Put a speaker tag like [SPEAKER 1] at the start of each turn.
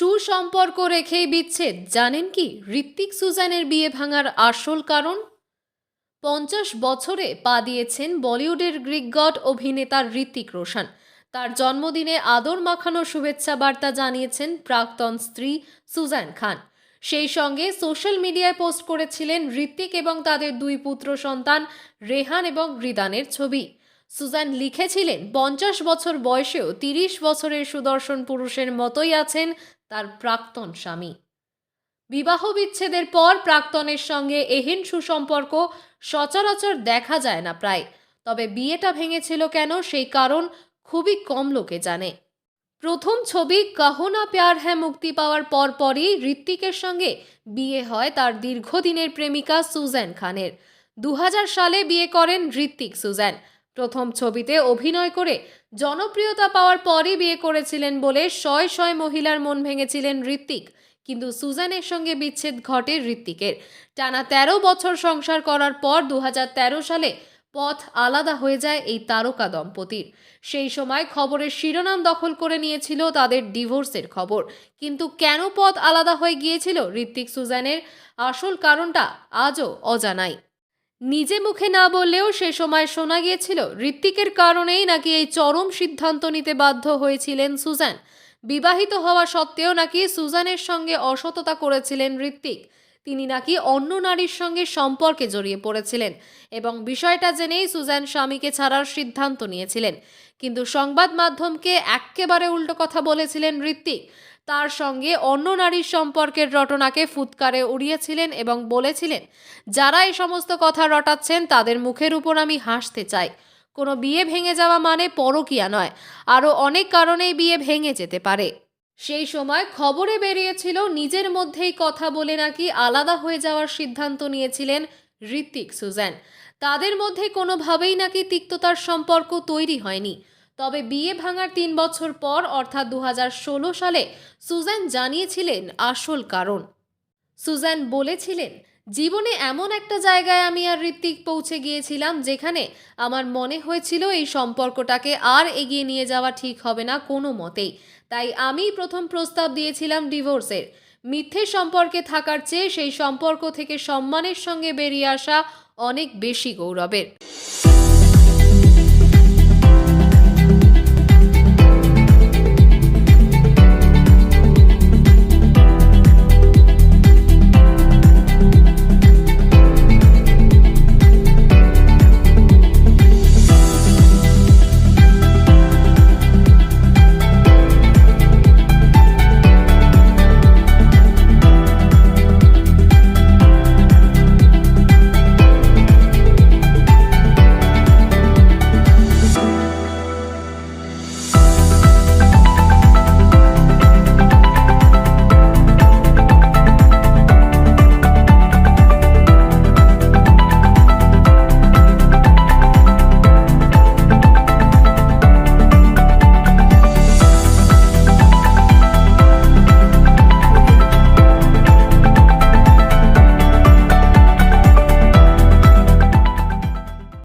[SPEAKER 1] সুসম্পর্ক রেখেই বিচ্ছেদ। জানেন কি? ঋত্বিক সুজানের বিয়ে ভাঙার আসল কারণ? পঞ্চাশ বছরে পা দিয়েছেন বলিউডের গ্রিক গড অভিনেতা ঋত্বিক রোশন। তার জন্মদিনে আদর মাখানো শুভেচ্ছা বার্তা জানিয়েছেন প্রাক্তন স্ত্রী সুজান খান। সেই সঙ্গে সোশ্যাল মিডিয়ায় পোস্ট করেছিলেন ঋত্বিক এবং তাদের দুই পুত্র সন্তান রেহান এবং রিদানের ছবি। সুজান লিখেছিলেন, পঞ্চাশ বছর বয়সেও তিরিশ বছরের সুদর্শন পুরুষের মতোই আছেন তার প্রাক্তন স্বামী। বিবাহ বিচ্ছেদের পর প্রাক্তনের সঙ্গে এহেন সুসম্পর্ক সচরাচর দেখা যায় না প্রায়, তবে বিয়েটা ভেঙেছিল কেন সেই কারণ খুবই কম লোকে জানে। প্রথম ছবি কাহো না প্যার হ্যাঁ মুক্তি পাওয়ার পরপরই ঋত্বিকের সঙ্গে বিয়ে হয় তার দীর্ঘদিনের প্রেমিকা সুজ্যান খানের। দু হাজার সালে বিয়ে করেন ঋত্বিক সুজ্যান প্রথম ছবিতে অভিনয় করে জনপ্রিয়তা পাওয়ার পরই বিয়ে করেছিলেন বলে শয় শয় মহিলার মন ভেঙেছিলেন ঋত্বিক। কিন্তু সুজানের সঙ্গে বিচ্ছেদ ঘটে ঋত্বিকের। টানা তেরো বছর সংসার করার পর দু হাজার তেরো সালে পথ আলাদা হয়ে যায় এই তারকা দম্পতির। সেই সময় খবরের শিরোনাম দখল করে নিয়েছিল তাদের ডিভোর্সের খবর। কিন্তু কেন পথ আলাদা হয়ে গিয়েছিল ঋত্বিক সুজানের? আসল কারণটা আজও অজানাই। নিজে মুখে না বললেও সে সময় শোনা গিয়েছিল, ঋত্বিকের কারণেই নাকি এই চরম সিদ্ধান্ত নিতে বাধ্য হয়েছিলেন সুজান। বিবাহিত হওয়া সত্ত্বেও নাকি সুজানের সঙ্গে অসততা করেছিলেন ঋত্বিক। তিনি নাকি অন্য নারীর সঙ্গে সম্পর্কে জড়িয়ে পড়েছিলেন এবং বিষয়টা জেনেই সুজান স্বামীকে ছাড়ার সিদ্ধান্ত নিয়েছিলেন। কিন্তু সংবাদ মাধ্যমকে এক্কেবারে উল্টো কথা বলেছিলেন ঋত্বিক। তার সঙ্গে অন্য নারীর সম্পর্কের রটনাকে ফুৎকারে উড়িয়েছিলেন এবং বলেছিলেন, যারা এই সমস্ত কথা রটাচ্ছেন তাদের মুখের উপর আমি হাসতে চাই। কোনো বিয়ে ভেঙে যাওয়া মানে পরকিয়া নয়। আরও অনেক কারণেই বিয়ে ভেঙে যেতে পারে। সেই সময় খবরে বেরিয়েছিল, নিজের মধ্যেই কথা বলে নাকি আলাদা হয়ে যাওয়ার সিদ্ধান্ত নিয়েছিলেন ঋত্বিক সুজ্যান তাদের মধ্যে কোনোভাবেই নাকি তিক্ততার সম্পর্ক তৈরি হয়নি। তবে বিয়ে ভাঙার তিন বছর পর, অর্থাৎ দু হাজার ষোলো সালে সুজ্যান জানিয়েছিলেন আসল কারণ। সুজ্যান বলেছিলেন জীবনে এমন একটা জায়গায় আমি আর ঋত্বিক পৌঁছে গিয়েছিলাম যেখানে আমার মনে হয়েছিল এই সম্পর্কটাকে আর এগিয়ে নিয়ে যাওয়া ঠিক হবে না কোনো মতেই। তাই আমি প্রথম প্রস্তাব দিয়েছিলাম ডিভোর্সের। মিথ্যে সম্পর্কে থাকার চেয়ে সেই সম্পর্ক থেকে সম্মানের সঙ্গে বেরিয়ে আসা অনেক বেশি গৌরবের।